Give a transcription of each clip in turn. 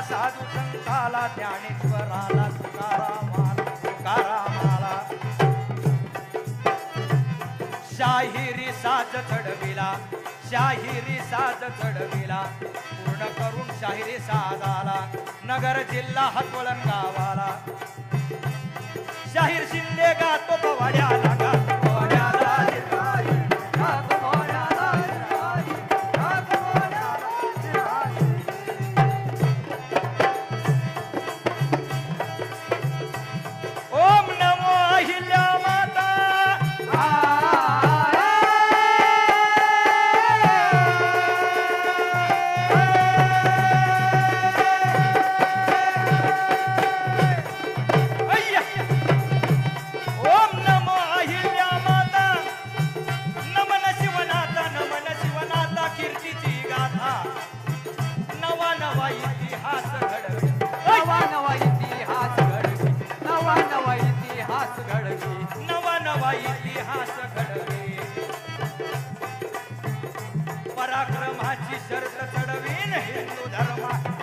साधू संताला ज्ञानेश्वराला तुकारामाला तुकारामाला. शाहिरी साज चढविला शाहिरी साज चढविला पूर्ण करून शाहिरी साज आला नगर जिल्हा हतोळण गावाला. शाहीर शिंदे गातो पवाड्याला इतिहास घडवे पराक्रमाची शर्त चढवीन हिंदू धर्मा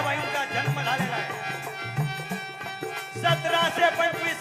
जिजाबाईंचा जन्म झालेला आहे. सतराशे पंचवीस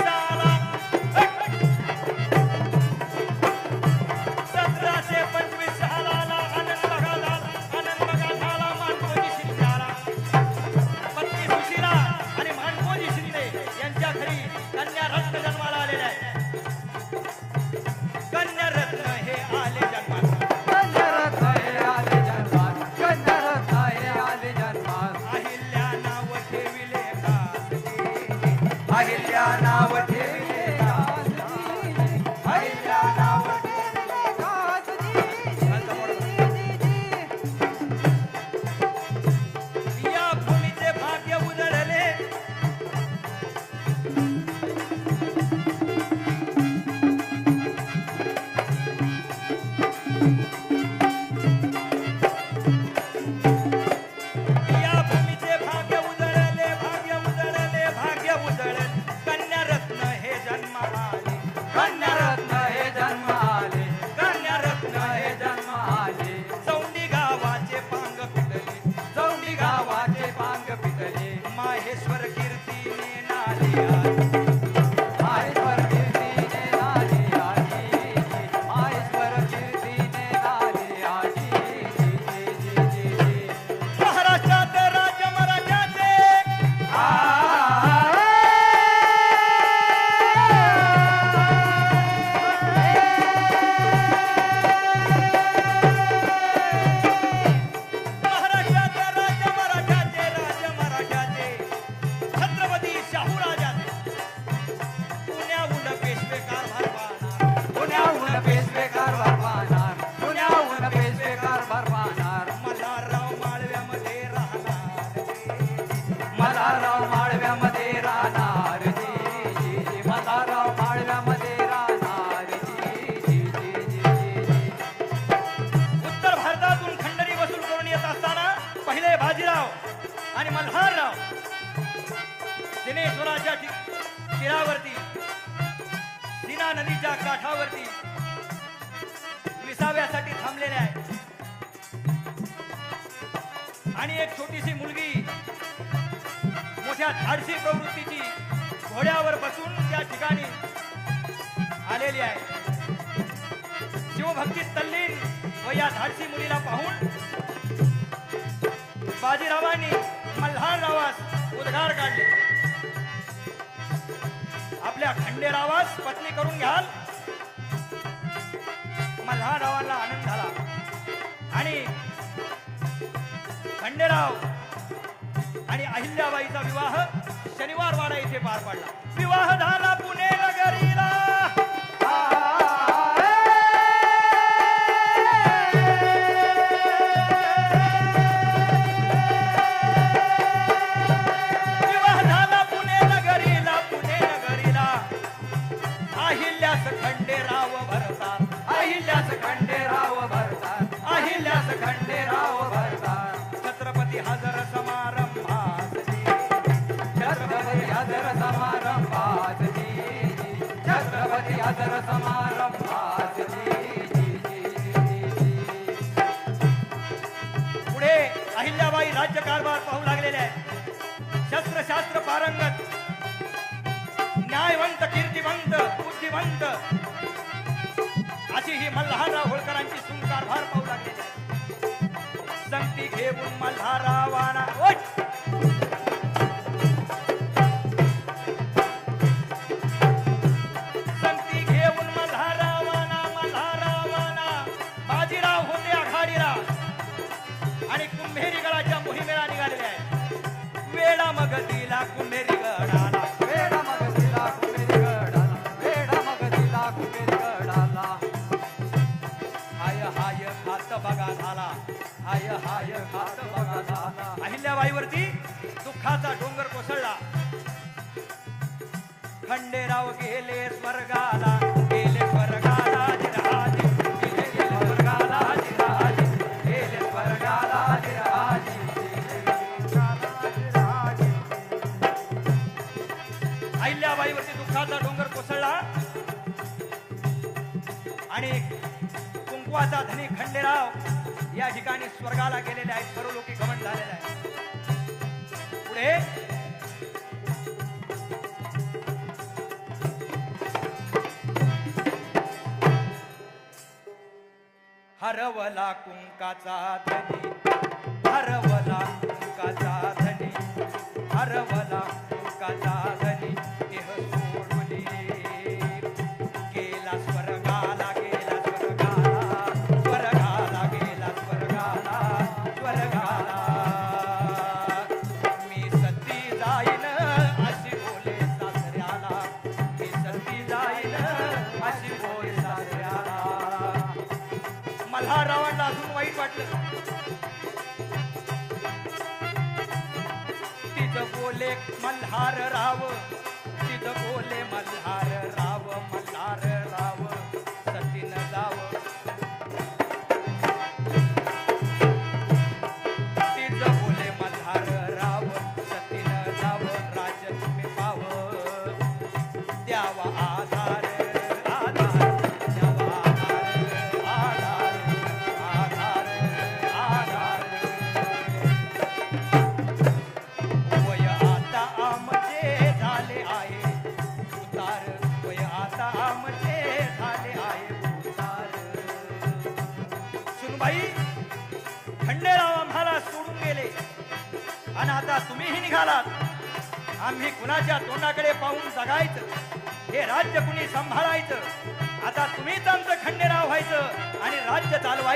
आणि एक छोटीशी मुलगी मोठ्या धाडसी प्रवृत्तीची घोड्यावर बसून त्या ठिकाणी आलेली आहे. शिवभक्ती तल्लीन व या धाडसी मुलीला पाहून बाजीरावांनी मल्हाररावास उद्गार काढले. आपल्या खंडेरावास पत्नी करून घ्याल. मल्हाररावांना आनंद झाला. आणि खंडेराव आणि अहिल्याबाईचा विवाह शनिवारवाडा इथे पार पाडला. विवाह झाला पुणे पुढे अहिल्याबाई पाहू आहे शस्त्रशास्त्र पारंगत न्यायवंत कीर्तिवंत बुद्धिवंत अशी ही मल्हारराव होळकरांची सुंदर पाहू लागलेली आहे संगती घेऊन मल्हारावाना कुंभेरी गडाच्या मोहिमेला निघालेले आहे वेळा मग दिला कुंभेरी गडाला वेडा मग दिला कुबेर गडाला वेडा मग दिला कुबेर गडाला हाय हाय खात बघा झाला. हाय हाय खात बघा झाला. अहिल्याबाईवरती दुःखाचा डोंगर कोसळला. खंडेराव गेले स्वर्गाला. अहिल्याबाईवरती दुःखाचा डोंगर कोसळला. आणि कुंकवाचा धनी खंडेराव या ठिकाणी स्वर्गाला गेलेले आहेत. सर्व गमन झालेले आहे. पुढे हरवला कुंकाचा धनी हरवला कुंकाचा धनी हरवला कुंकाचा धनी. मल्हार राव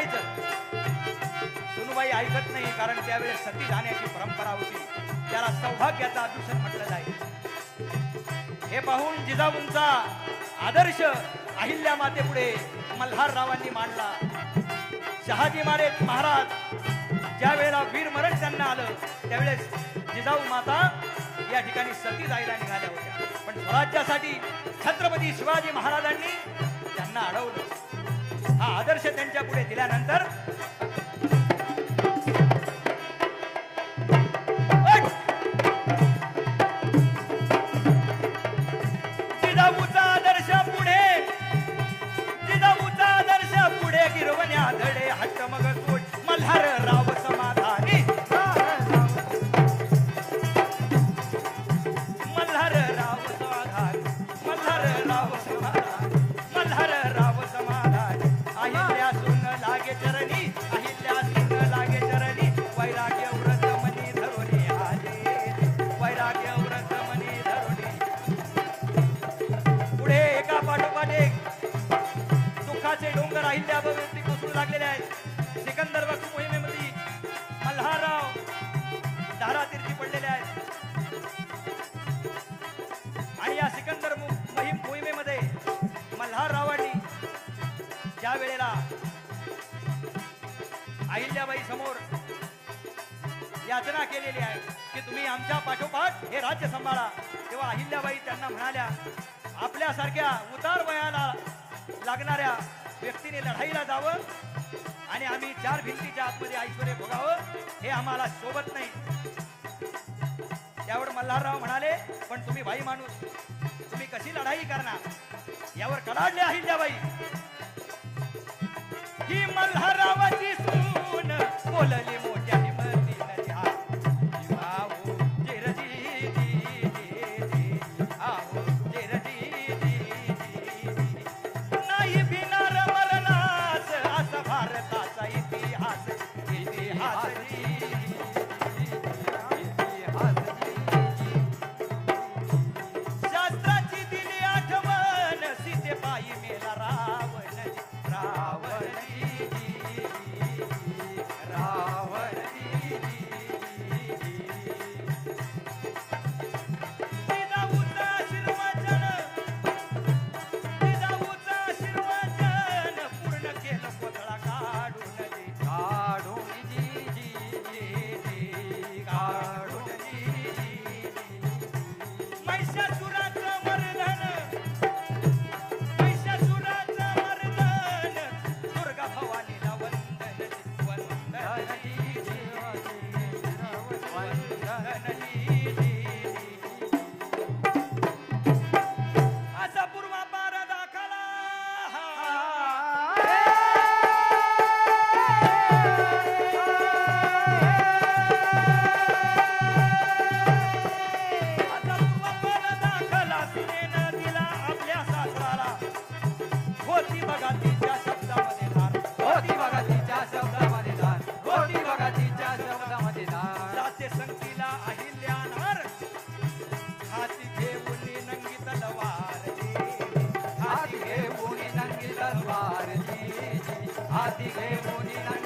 राज्य सुनबाई ऐकत नाही कारण त्यावेळेस सती जाण्याची परंपरा होती. त्याला सौभाग्याचा दूषण म्हटलं जाईल. हे पाहून जिजाऊंचा आदर्श अहिल्या मातेपुढे मल्हाररावांनी मांडला. शहाजी मारे महाराज ज्या वेळेला वीर मरण त्यांना आलं त्यावेळेस जिजाऊ माता या ठिकाणी सती जायला निघाल्या होत्या. पण स्वराज्यासाठी छत्रपती शिवाजी महाराजांनी त्यांना अडवलं. हा आदर्श त्यांच्या पुढे दिल्यानंतर वेळेला अहिल्याबाई समोर याचना केलेली आहे की तुम्ही आमच्या पाठोपाठ हे राज्य सांभाळा. तेव्हा अहिल्याबाई त्यांना म्हणाल्या आपल्यासारख्या उतार वयाला लागणाऱ्या व्यक्तीने लढाईला जावं आणि आम्ही चार भिंतीच्या आतमध्ये ऐश्वर भोगावं हे आम्हाला शोभत नाही. त्यावर मल्हारराव म्हणाले पण तुम्ही भाई माणूस तुम्ही कशी लढाई करणार? यावर कडाडले अहिल्याबाई ही मल्हारावाची सून बोलली हाती घे मुनी नंगी तलवार जी हाती घे मुनी नंगी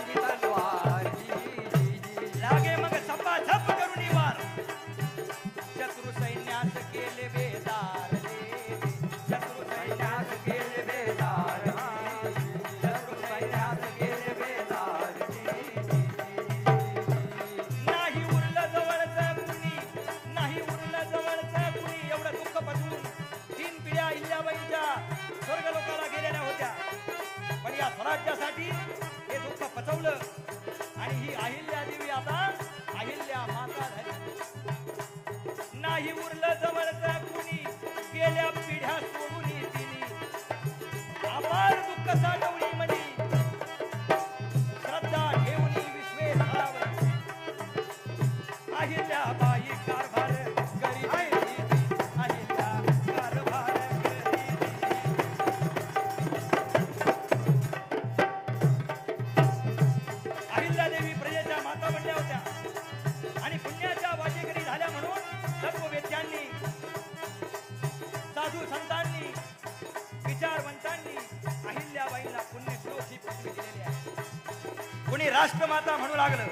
राष्ट्रमाता म्हणू लागलं.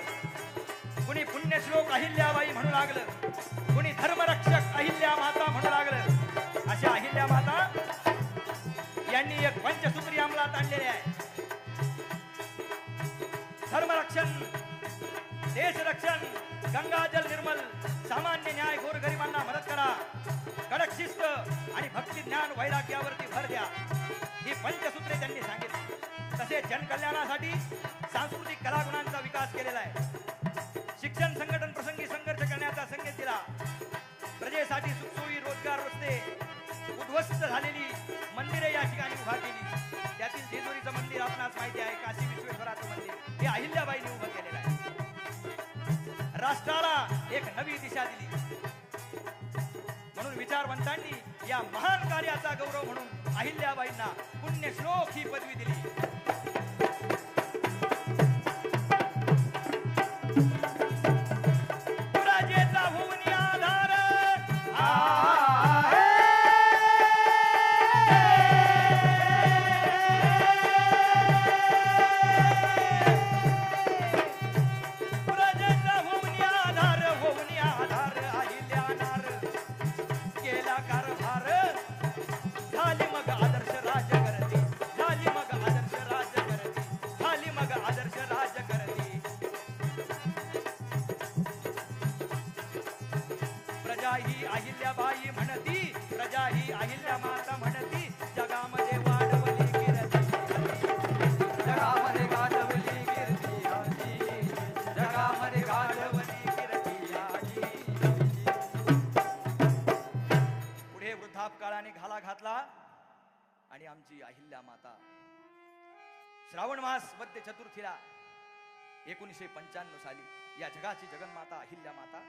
कुणी पुण्यश्लोक अहिल्याबाई म्हणू लागलं. कुणी धर्मरक्षक अहिल्या माता म्हणू लागलं. अशा अहिल्या माता यांनी एक पंचसूत्री अंमलात आणलेले आहे. धर्मरक्षण देशरक्षण गंगाजल निर्मल सामान्य न्याय गोरगरिबांना मदत करा. कडक शिस्त आणि भक्ती ज्ञान वैराग्यावरती भर द्या. ही पंचसूत्रे त्यांनी सांगितली. तसेच जनकल्याणासाठी सांस्कृतिक कलागुणांचा विकास केलेला आहे. शिक्षण संघटन प्रसंगी संघर्ष करण्याचा संकेत दिला. प्रजेसाठी सुखसोयी रोजगार रस्ते उद्ध्वस्त झालेली मंदिरे या ठिकाणी उभा केली. त्यातील जेजुरीचं मंदिर आपणास माहिती आहे काशी विश्वेश्वराचं मंदिर. हे अहिल्याबाईंनी उभं केलेलं आहे. राष्ट्राला एक नवी दिशा दिली. म्हणून विचारवंतांनी या महान कार्याचा गौरव म्हणून अहिल्याबाईंना पुण्यश्लोक ही पदवी दिली. प्रजा ही अहिल्याबाई म्हणती प्रजा ही अहिल्या माता म्हणती जगामध्ये वाढवली कीर्ती. जगामध्ये गाजवली कीर्ती आजी जगामध्ये गाजवली कीर्ती आजी पुढे वृद्धापकाळाने घाला घातला आणि आमची अहिल्या माता. श्रावण मास मध्य चतुर्थीला एकोणीसशे पंच्याण्णव साली या जगाची जगन्माता अहिल्या माता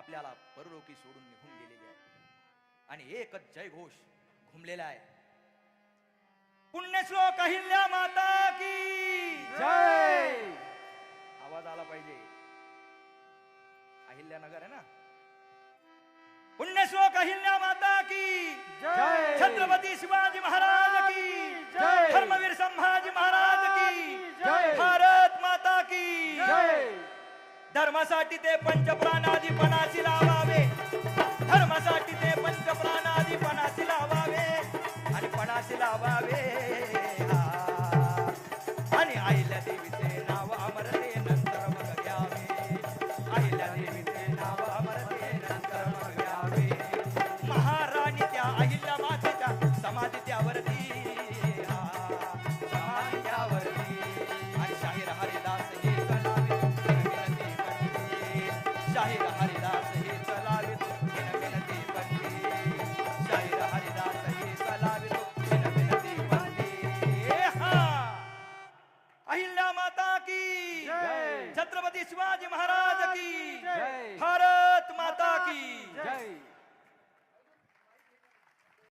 आपल्याला परलोकी सोडून निघून गेलेली आहे. आणि एकच जयघोष घुमलेला आहे. पुण्यश्लोक अहिल्या माता की जय! आवाज आला पाहिजे. अहिल्यानगर आहे ना? पुण्यश्लोक अहिल्या माता की जय! छत्रपती शिवाजी महाराज की जय. धर्मवीर संभाजी महाराज की जय. भारत माता की जय! धर्मासाठी ते पंचप्राणाधीपणाशी लावावे. धर्मासाठी ते पंचप्राणाधीपणाशी लावावे. आणि पणाशी लावावे. आणि आईल्या देवीचे नाव अमरते नंतर मग घ्यावे आईल्या देवी